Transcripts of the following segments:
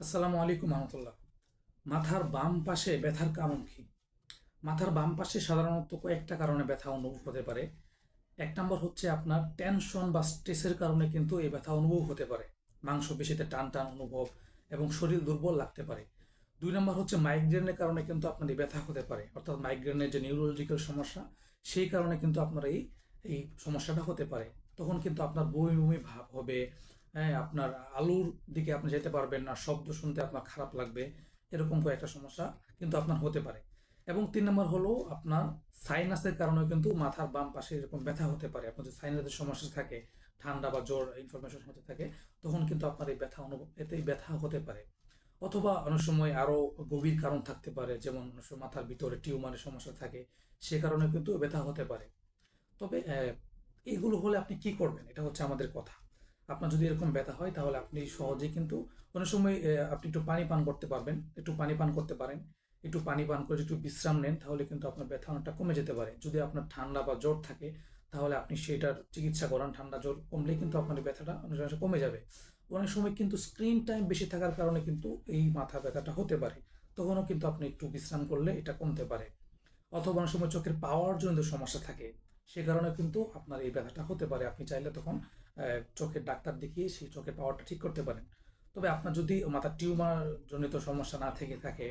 আসসালামু আলাইকুম রহমতুল্লাহ। মাথার বাম পাশে ব্যথার কারণ কি? মাথার বাম পাশে সাধারণত কয়েকটা কারণে ব্যথা অনুভব হতে পারে। এক নম্বর হচ্ছে আপনার টেনশন বা স্ট্রেসের কারণে কিন্তু এই ব্যথা অনুভব হতে পারে। মাংসপেশিতে টান টান অনুভব এবং শরীর দুর্বল লাগতে পারে। দুই নম্বর হচ্ছে মাইগ্রেনের কারণে কিন্তু আপনার এই ব্যথা হতে পারে। অর্থাৎ মাইগ্রেনের যে নিউরোলজিক্যাল সমস্যা, সেই কারণে কিন্তু আপনার এই এই সমস্যাটা হতে পারে। তখন কিন্তু আপনার বমি বমি ভাব হবে হ্যাঁ আপনার আলুর দিকে আপনি যেতে পারবেন না, শব্দ শুনতে আপনার খারাপ লাগবে, এরকম কয়েকটা সমস্যা কিন্তু আপনার হতে পারে। এবং তিন নম্বর হলো আপনার সাইনাসের কারণে কিন্তু মাথার বাম পাশে এরকম ব্যথা হতে পারে। আপনার যদি সাইনাসের সমস্যা থাকে, ঠান্ডা বা জ্বর ইনফরমেশন হতে থাকে, তখন কিন্তু আপনার এই ব্যথা অনুভব, এতেই ব্যথা হতে পারে। অথবা অনেক সময় আরও গভীর কারণ থাকতে পারে, যেমন মাথার ভিতরে টিউমারের সমস্যা থাকে, সে কারণে কিন্তু ব্যথা হতে পারে। তবে এগুলো হলে আপনি কি করবেন? এটা হচ্ছে আমাদের কথা। আপনার যদি এরকম ব্যথা হয়, তাহলে আপনি সহজেই কিন্তু অনেক সময় আপনি একটু পানি পান করতে পারবেন। একটু পানি পান করতে পারেন। একটু পানি পান করে একটু বিশ্রাম নেন, তাহলে কিন্তু আপনার ব্যথা অনেকটা কমে যেতে পারে। যদি আপনার ঠান্ডা বা জ্বর থাকে, তাহলে আপনি সেটার চিকিৎসা করান। ঠান্ডা জ্বর কমলে কিন্তু আপনার ব্যথাটা অনেক কমে যাবে। অনেক সময় কিন্তু স্ক্রিন টাইম বেশি থাকার কারণে কিন্তু এই মাথা ব্যথাটা হতে পারে। তখনও কিন্তু আপনি একটু বিশ্রাম করলে এটা কমতে পারে। অথবা অনেক সময় চোখের পাওয়ার জনিত সমস্যা থাকে, সে কারণে কিন্তু আপনার এই ব্যথাটা হতে পারে। আপনি চাইলে তখন চোখের ডাক্তার দেখিয়ে সেই চোখের পাওয়ারটা ঠিক করতে পারেন। তবে আপনার যদি মাথার টিউমার জনিত সমস্যা না থেকে থাকে,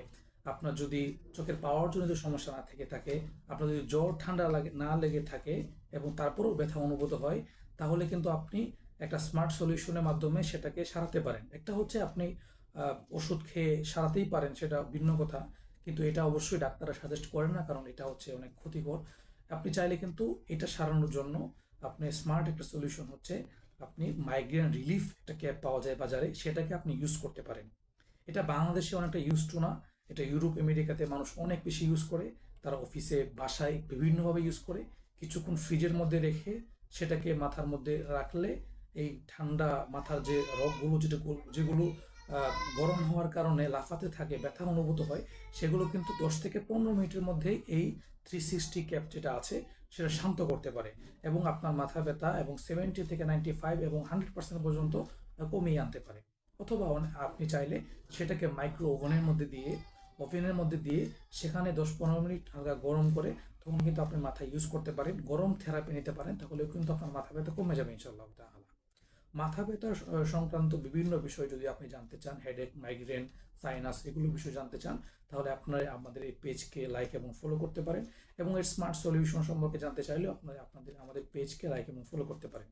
আপনার যদি চোখের পাওয়ার জনিত সমস্যা না থেকে থাকে, আপনার যদি জ্বর ঠান্ডা লাগে, না লেগে থাকে এবং তারপরেও ব্যথা অনুভূত হয়, তাহলে কিন্তু আপনি একটা স্মার্ট সলিউশনের মাধ্যমে সেটাকে সারাতে পারেন। একটা হচ্ছে আপনি ওষুধ খেয়ে সারাতেই পারেন, সেটা ভিন্ন কথা। কিন্তু এটা অবশ্যই ডাক্তাররা সাজেস্ট করেন না, কারণ এটা হচ্ছে অনেক ক্ষতিকর। আপনি চাইলে কিন্তু এটা সারানোর জন্য আপনি স্মার্ট একটা সলিউশন হচ্ছে, আপনি মাইগ্রেন রিলিফ একটা ক্যাব পাওয়া যায় বাজারে, সেটাকে আপনি ইউজ করতে পারেন। এটা বাংলাদেশে অনেকটা ইউজ টু না, এটা ইউরোপ, আমেরিকাতে মানুষ অনেক বেশি ইউজ করে, তারা অফিসে বাসায় বিভিন্নভাবে ইউজ করে। কিছুক্ষণ ফ্রিজের মধ্যে রেখে সেটাকে মাথার মধ্যে রাখলে এই ঠান্ডা মাথার যে রগগুলো, যেটা যেগুলো গরম হওয়ার কারণে লাফাতে থাকে, ব্যথা অনুভূত হয়, সেগুলো কিন্তু দশ থেকে পনেরো মিনিটের মধ্যেই এই থ্রি সিক্সটি ক্যাপ যেটা আছে সেটা শান্ত করতে পারে এবং আপনার মাথা ব্যথা এবং সেভেন্টি থেকে নাইনটি ফাইভ এবং হান্ড্রেড পার্সেন্ট পর্যন্ত কমিয়ে আনতে পারে। অথবা আপনি চাইলে সেটাকে মাইক্রো ওভেনের মধ্যে দিয়ে ওভেনের মধ্যে দিয়ে সেখানে দশ পনেরো মিনিট হালকা গরম করে তখন কিন্তু আপনি মাথায় ইউজ করতে পারেন। গরম থেরাপি নিতে পারেন, তাহলেও কিন্তু আপনার মাথা ব্যথা কমে যাবে ইনশাল্লাহ তাহলে মাথা ব্যথা সংক্রান্ত বিভিন্ন বিষয় যদি আপনি জানতে চান হেডেক মাইগ্রেন সাইনাস এগুলো বিষয় জানতে চান, তাহলে আপনারা আমাদের এই পেজকে লাইক এবং ফলো করতে পারেন এবং এর স্মার্ট সলিউশন সম্পর্কে জানতে চাইলেও আপনারা আপনাদের, আমাদের পেজকে লাইক এবং ফলো করতে পারেন।